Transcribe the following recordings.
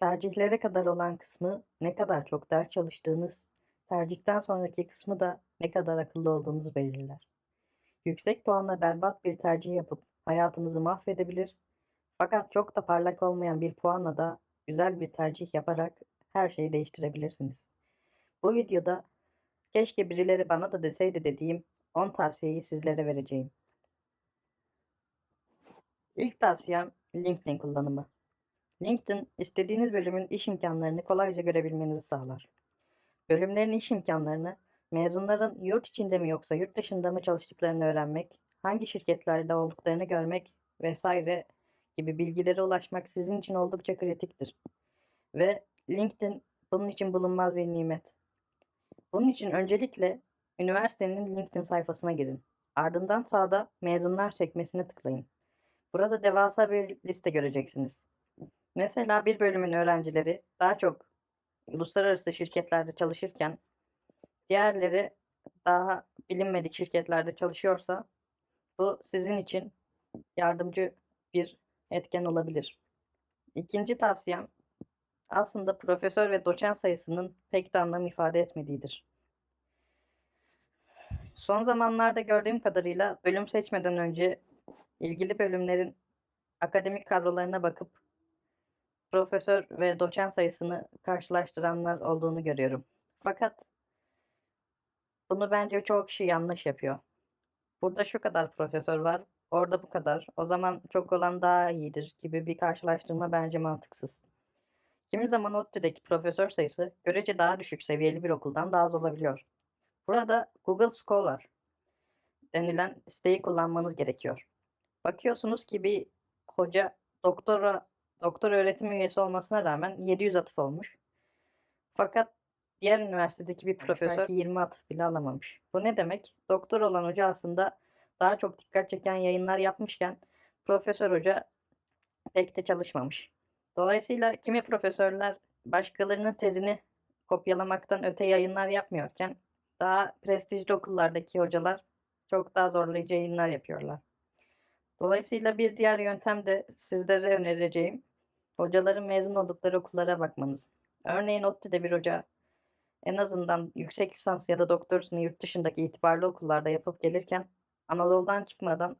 Tercihlere kadar olan kısmı ne kadar çok ders çalıştığınız, tercihten sonraki kısmı da ne kadar akıllı olduğunuz belirler. Yüksek puanla berbat bir tercih yapıp hayatınızı mahvedebilir, fakat çok da parlak olmayan bir puanla da güzel bir tercih yaparak her şeyi değiştirebilirsiniz. Bu videoda keşke birileri bana da deseydi dediğim 10 tavsiyeyi sizlere vereceğim. İlk tavsiyem LinkedIn kullanımı. LinkedIn, istediğiniz bölümün iş imkanlarını kolayca görebilmenizi sağlar. Bölümlerin iş imkanlarını, mezunların yurt içinde mi yoksa yurt dışında mı çalıştıklarını öğrenmek, hangi şirketlerde olduklarını görmek vesaire gibi bilgilere ulaşmak sizin için oldukça kritiktir. Ve LinkedIn bunun için bulunmaz bir nimet. Bunun için öncelikle üniversitenin LinkedIn sayfasına girin. Ardından sağda mezunlar sekmesine tıklayın. Burada devasa bir liste göreceksiniz. Mesela bir bölümün öğrencileri daha çok uluslararası şirketlerde çalışırken diğerleri daha bilinmedik şirketlerde çalışıyorsa bu sizin için yardımcı bir etken olabilir. İkinci tavsiyem aslında profesör ve doçent sayısının pek de anlam ifade etmediğidir. Son zamanlarda gördüğüm kadarıyla bölüm seçmeden önce ilgili bölümlerin akademik kadrolarına bakıp profesör ve doçent sayısını karşılaştıranlar olduğunu görüyorum. Fakat bunu bence çoğu kişi yanlış yapıyor. Burada şu kadar profesör var, orada bu kadar. O zaman çok olan daha iyidir gibi bir karşılaştırma bence mantıksız. Kimi zaman ODTÜ'deki profesör sayısı görece daha düşük seviyeli bir okuldan daha az olabiliyor. Burada Google Scholar denilen siteyi kullanmanız gerekiyor. Bakıyorsunuz ki bir hoca doktora doktor öğretim üyesi olmasına rağmen 700 atıf olmuş. Fakat diğer üniversitedeki bir profesör belki 20 atıf bile alamamış. Bu ne demek? Doktor olan hoca aslında daha çok dikkat çeken yayınlar yapmışken profesör hoca pek de çalışmamış. Dolayısıyla kimi profesörler başkalarının tezini kopyalamaktan öte yayınlar yapmıyorken daha prestijli okullardaki hocalar çok daha zorlayıcı yayınlar yapıyorlar. Dolayısıyla bir diğer yöntem de sizlere önereceğim hocaların mezun oldukları okullara bakmanız. Örneğin ODTÜ'de bir hoca en azından yüksek lisans ya da doktorasını yurt dışındaki itibarlı okullarda yapıp gelirken Anadolu'dan çıkmadan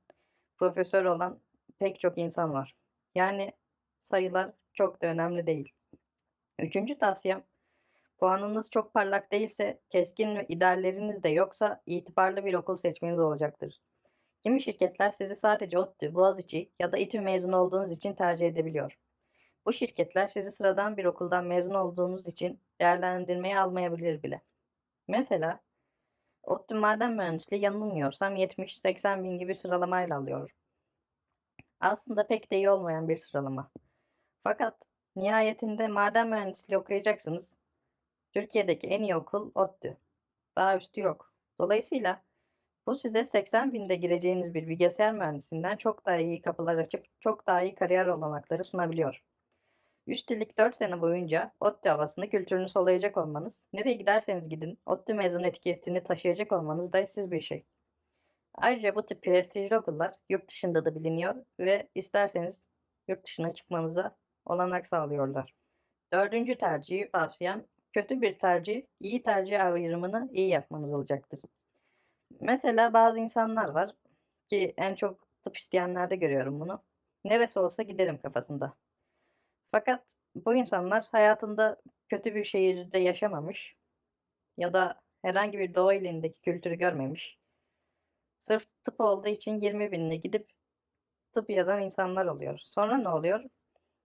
profesör olan pek çok insan var. Yani sayılar çok da önemli değil. Üçüncü tavsiyem puanınız çok parlak değilse keskin ve idealleriniz de yoksa itibarlı bir okul seçmeniz olacaktır. Kimi şirketler sizi sadece ODTÜ, Boğaziçi ya da İTÜ mezunu olduğunuz için tercih edebiliyor. Bu şirketler sizi sıradan bir okuldan mezun olduğunuz için değerlendirmeye almayabilir bile. Mesela ODTÜ Maden Mühendisliği yanılmıyorsam 70-80 bin gibi sıralamayla alıyor. Aslında pek de iyi olmayan bir sıralama. Fakat nihayetinde maden mühendisliği okuyacaksınız. Türkiye'deki en iyi okul ODTÜ. Daha üstü yok. Dolayısıyla bu size 80 binde gireceğiniz bir bilgisayar mühendisinden çok daha iyi kapılar açıp çok daha iyi kariyer olanakları sunabiliyor. Üstelik 4 sene boyunca ODTÜ havasını kültürünü soluyacak olmanız, nereye giderseniz gidin ODTÜ mezun etiketini taşıyacak olmanız da eşsiz bir şey. Ayrıca bu tip prestijli okullar yurt dışında da biliniyor ve isterseniz yurt dışına çıkmanıza olanak sağlıyorlar. Dördüncü tercihi tavsiyem kötü bir tercih, iyi tercih ayrımını iyi yapmanız olacaktır. Mesela bazı insanlar var ki en çok tıp isteyenlerde görüyorum bunu. Neresi olsa giderim kafasında. Fakat bu insanlar hayatında kötü bir şehirde yaşamamış ya da herhangi bir doğu ilindeki kültürü görmemiş. Sırf tıp olduğu için 20 binine gidip tıp yazan insanlar oluyor. Sonra ne oluyor?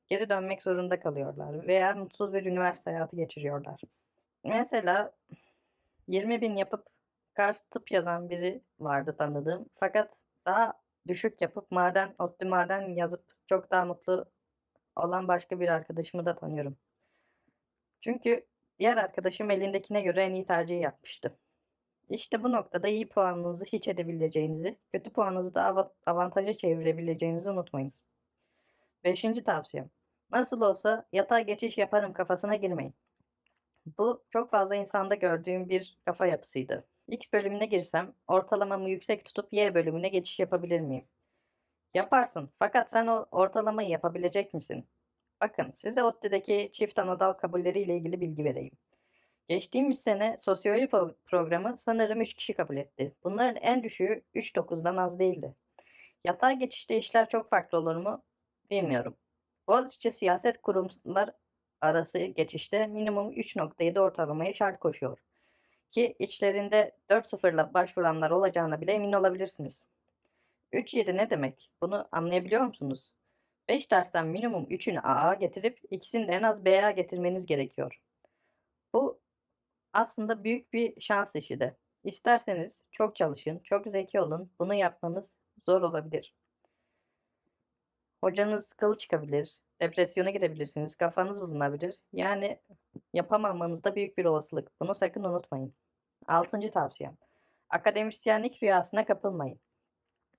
Geri dönmek zorunda kalıyorlar veya mutsuz bir üniversite hayatı geçiriyorlar. Mesela 20 bin yapıp Kars tıp yazan biri vardı tanıdığım. Fakat daha düşük yapıp maden, ODTÜ maden yazıp çok daha mutlu olan başka bir arkadaşımı da tanıyorum. Çünkü diğer arkadaşım elindekine göre en iyi tercihi yapmıştı. İşte bu noktada iyi puanınızı hiç edebileceğinizi, kötü puanınızı da av- avantaja çevirebileceğinizi unutmayınız. Beşinci tavsiyem. Nasıl olsa yatay geçiş yaparım kafasına girmeyin. Bu çok fazla insanda gördüğüm bir kafa yapısıydı. X bölümüne girsem ortalamamı yüksek tutup Y bölümüne geçiş yapabilir miyim? Yaparsın fakat sen o ortalamayı yapabilecek misin? Bakın size ODTÜ'deki çift anadal kabulleri ile ilgili bilgi vereyim. Geçtiğimiz sene sosyoloji pro- programı sanırım 3 kişi kabul etti. Bunların en düşüğü 3.9'dan az değildi. Yatay geçişte işler çok farklı olur mu? Bilmiyorum. Boğaziçi siyaset kurumlar arası geçişte minimum 3.7 ortalamayı şart koşuyor. Ki içlerinde 4.0'la başvuranlar olacağına bile emin olabilirsiniz. 3.7 ne demek? Bunu anlayabiliyor musunuz? 5 dersten minimum 3'ünü AA getirip ikisini de en az BA getirmeniz gerekiyor. Bu aslında büyük bir şans işi de. İsterseniz çok çalışın, çok zeki olun. Bunu yapmanız zor olabilir. Hocanız kılı çıkabilir, depresyona girebilirsiniz, kafanız bulunabilir. Yani yapamamanızda büyük bir olasılık. Bunu sakın unutmayın. Altıncı tavsiyem. Akademisyenlik rüyasına kapılmayın.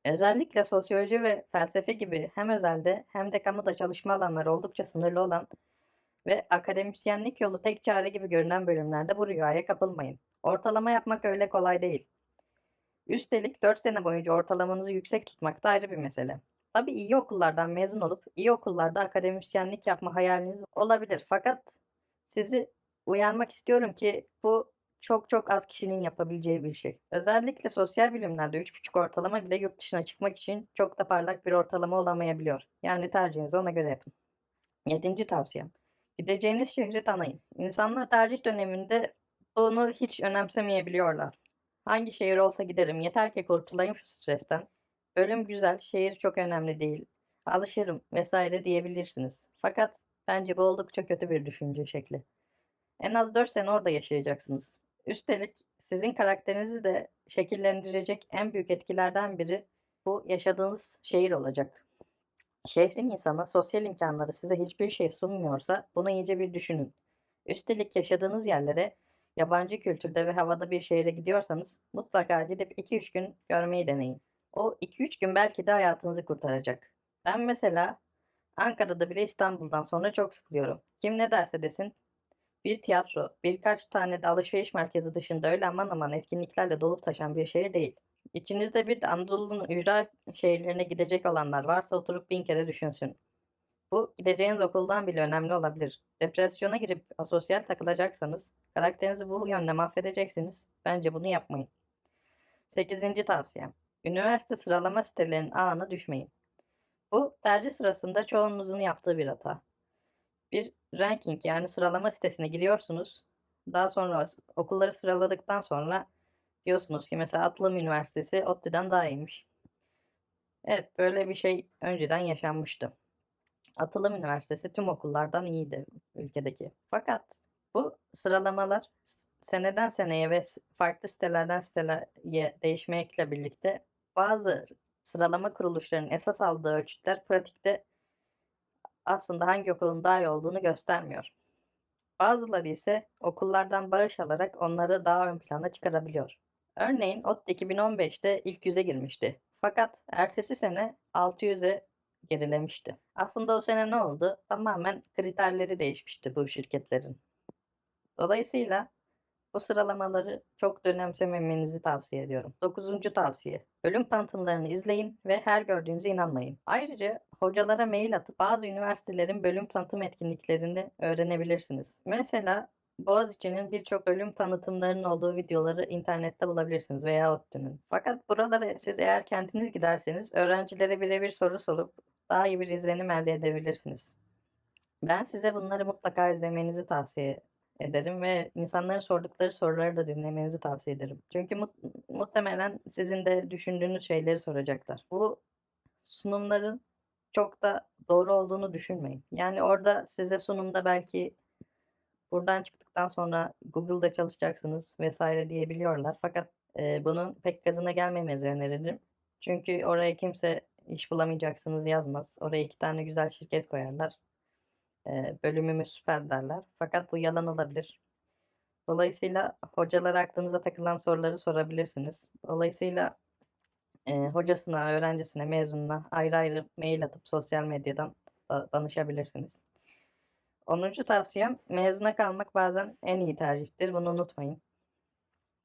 Özellikle sosyoloji ve felsefe gibi hem özelde hem de kamuda çalışma alanları oldukça sınırlı olan ve akademisyenlik yolu tek çare gibi görünen bölümlerde bu rüyaya kapılmayın. Ortalama yapmak öyle kolay değil. Üstelik 4 sene boyunca ortalamanızı yüksek tutmak da ayrı bir mesele. Tabii iyi okullardan mezun olup iyi okullarda akademisyenlik yapma hayaliniz olabilir. Fakat sizi uyarmak istiyorum ki bu çok çok az kişinin yapabileceği bir şey. Özellikle sosyal bilimlerde 3.5 ortalama bile yurt dışına çıkmak için çok da parlak bir ortalama olamayabiliyor. Yani tercihinizi ona göre yapın. Yedinci tavsiyem. Gideceğiniz şehri tanıyın. İnsanlar tercih döneminde bunu hiç önemsemeyebiliyorlar. Hangi şehir olsa giderim, yeter ki kurtulayım şu stresten. Bölüm güzel, şehir çok önemli değil. Alışırım vesaire diyebilirsiniz. Fakat bence bu oldukça kötü bir düşünce şekli. En az 4 sene orada yaşayacaksınız. Üstelik sizin karakterinizi de şekillendirecek en büyük etkilerden biri bu yaşadığınız şehir olacak. Şehrin insanı sosyal imkanları size hiçbir şey sunmuyorsa bunu iyice bir düşünün. Üstelik yaşadığınız yerlere yabancı kültürde ve havada bir şehre gidiyorsanız mutlaka gidip 2-3 gün görmeyi deneyin. O 2-3 gün belki de hayatınızı kurtaracak. Ben mesela Ankara'da bile İstanbul'dan sonra çok sıkılıyorum. Kim ne derse desin bir tiyatro, birkaç tane de alışveriş merkezi dışında öyle aman aman etkinliklerle dolup taşan bir şehir değil. İçinizde bir de Anadolu'nun ücra şehirlerine gidecek olanlar varsa oturup bin kere düşünsün. Bu gideceğiniz okuldan bile önemli olabilir. Depresyona girip asosyal takılacaksanız, karakterinizi bu yönde mahvedeceksiniz. Bence bunu yapmayın. Sekizinci tavsiyem. Üniversite sıralama sitelerinin ağına düşmeyin. Bu tercih sırasında çoğunuzun yaptığı bir hata. Bir ranking yani sıralama sitesine giriyorsunuz. Daha sonra okulları sıraladıktan sonra diyorsunuz ki mesela Atılım Üniversitesi ODTÜ'den daha iyiymiş. Evet böyle bir şey önceden yaşanmıştı. Atılım Üniversitesi tüm okullardan iyiydi ülkedeki. Fakat bu sıralamalar seneden seneye ve farklı sitelerden siteye değişmekle birlikte bazı sıralama kuruluşlarının esas aldığı ölçütler pratikte aslında hangi okulun daha iyi olduğunu göstermiyor. Bazıları ise okullardan bağış alarak onları daha ön plana çıkarabiliyor. Örneğin ODTÜ 2015'te ilk yüze girmişti. Fakat ertesi sene 600'e gerilemişti. Aslında o sene ne oldu? Tamamen kriterleri değişmişti bu şirketlerin. Dolayısıyla bu sıralamaları çok da tavsiye ediyorum. Dokuzuncu tavsiye. Bölüm tanıtımlarını izleyin ve her gördüğünüze inanmayın. Ayrıca hocalara mail atıp bazı üniversitelerin bölüm tanıtım etkinliklerini öğrenebilirsiniz. Mesela Boğaziçi'nin birçok bölüm tanıtımlarının olduğu videoları internette bulabilirsiniz veya ODTÜ'nün. Fakat buralara siz eğer kendiniz giderseniz öğrencilere birebir soru sorup daha iyi bir izlenim elde edebilirsiniz. Ben size bunları mutlaka izlemenizi tavsiye ederim ve insanların sordukları soruları da dinlemenizi tavsiye ederim. Çünkü mu- muhtemelen sizin de düşündüğünüz şeyleri soracaklar. Bu sunumların çok da doğru olduğunu düşünmeyin. Yani orada size sunumda belki buradan çıktıktan sonra Google'da çalışacaksınız vesaire diyebiliyorlar. Fakat e, bunun pek gazına gelmemenizi öneririm. Çünkü oraya kimse iş bulamayacaksınız yazmaz. Oraya iki tane güzel şirket koyarlar. E, bölümümüz süper derler. Fakat bu yalan olabilir. Dolayısıyla hocalara aklınıza takılan soruları sorabilirsiniz. Dolayısıyla e, hocasına, öğrencisine, mezununa ayrı ayrı mail atıp sosyal medyadan da danışabilirsiniz. 10. tavsiyem mezuna kalmak bazen en iyi tercihtir. Bunu unutmayın.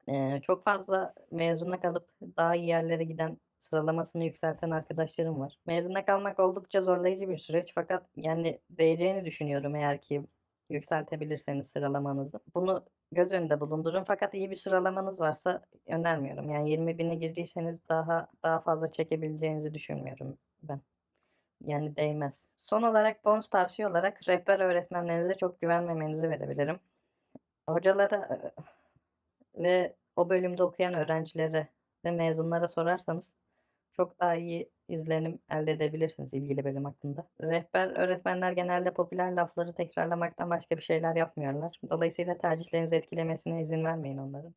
Ee, çok fazla mezuna kalıp daha iyi yerlere giden sıralamasını yükselten arkadaşlarım var. Mezuna kalmak oldukça zorlayıcı bir süreç fakat yani değeceğini düşünüyorum eğer ki yükseltebilirseniz sıralamanızı. Bunu göz önünde bulundurun fakat iyi bir sıralamanız varsa önermiyorum. Yani 20.000'e girdiyseniz daha daha fazla çekebileceğinizi düşünmüyorum ben. Yani değmez. Son olarak bonus tavsiye olarak rehber öğretmenlerinize çok güvenmemenizi verebilirim. Hocalara eee, ve o bölümde okuyan öğrencilere ve mezunlara sorarsanız çok daha iyi izlenim elde edebilirsiniz ilgili bölüm hakkında. Rehber öğretmenler genelde popüler lafları tekrarlamaktan başka bir şeyler yapmıyorlar. Dolayısıyla tercihlerinizi etkilemesine izin vermeyin onların.